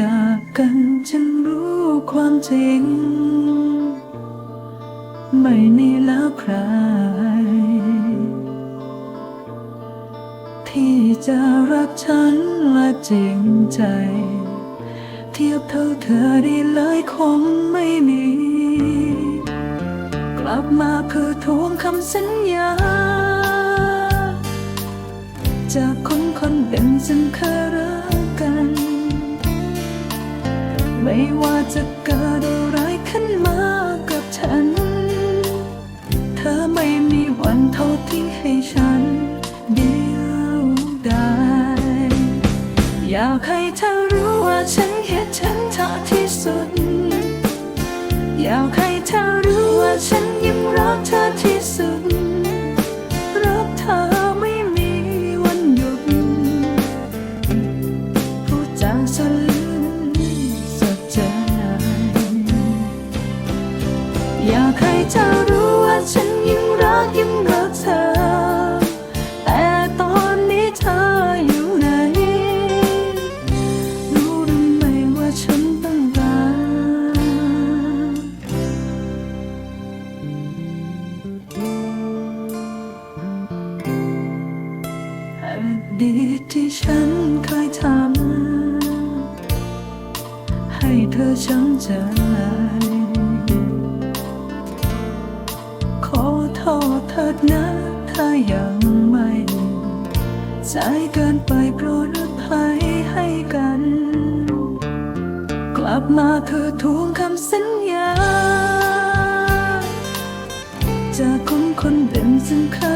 จากกันจึงรู้ความจริง ไม่มีแล้วใคร จะรักฉันและจริงใจ เทียบเท่าเธอได้เลยคงไม่มี กลับมาเพื่อทวงคำสัญญา จากคนคนเดิมซึ่งเคยรักกัน ไม่ว่าจะเกิดอะไรขึ้นมากับฉัน เธอไม่มีวันโทษทิ้งให้ฉัน อยากให้เธอรู้ว่าฉันเห็นฉันเธอที่สุด อยากให้เธอรู้ว่าฉันยังรักเธอที่สุด รักเธอไม่มีวันหยุดพูดจาสลืมสดใจอยากให้เธอรู้ ฉันเคยทำให้เธอช้ำใจ ขอโทษเถิดนะถ้ายังไม่ใจเกินไปโปรดอภัยให้กัน กลับมาเธอทวงคำสัญญา จากคนคนเดิมซึ่งเคย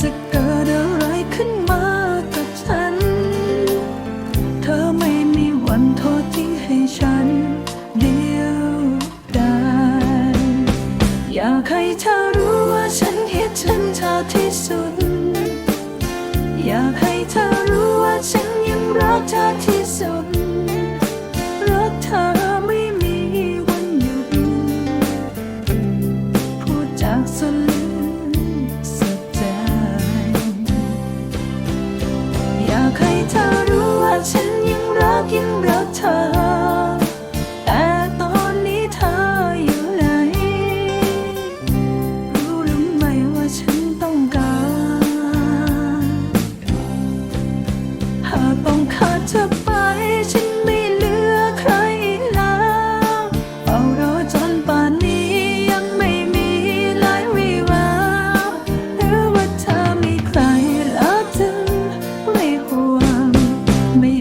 จะเกิดอะไรขึ้นมากับฉัน เธอไม่มีวันโทษทิ้งให้ฉัน เดียวดายอยากให้เธอรู้ว่าฉันเห็นฉันเธอที่สุด อยากให้เธอรู้ว่าฉันยังรักเธอที่ ธอ แต่ตอนนี้เธออยู่ไหน รู้หรือไม่ว่าฉันต้องการ หากต้องขาดเธอไป ฉันไม่เหลือใครอีกแล้วเฝ้ารอจนป่านนี้ยังไม่มีหลายวีววหรือว่าเธอมีใครแล้วจึงไม่ห่วงไม่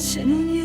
是你。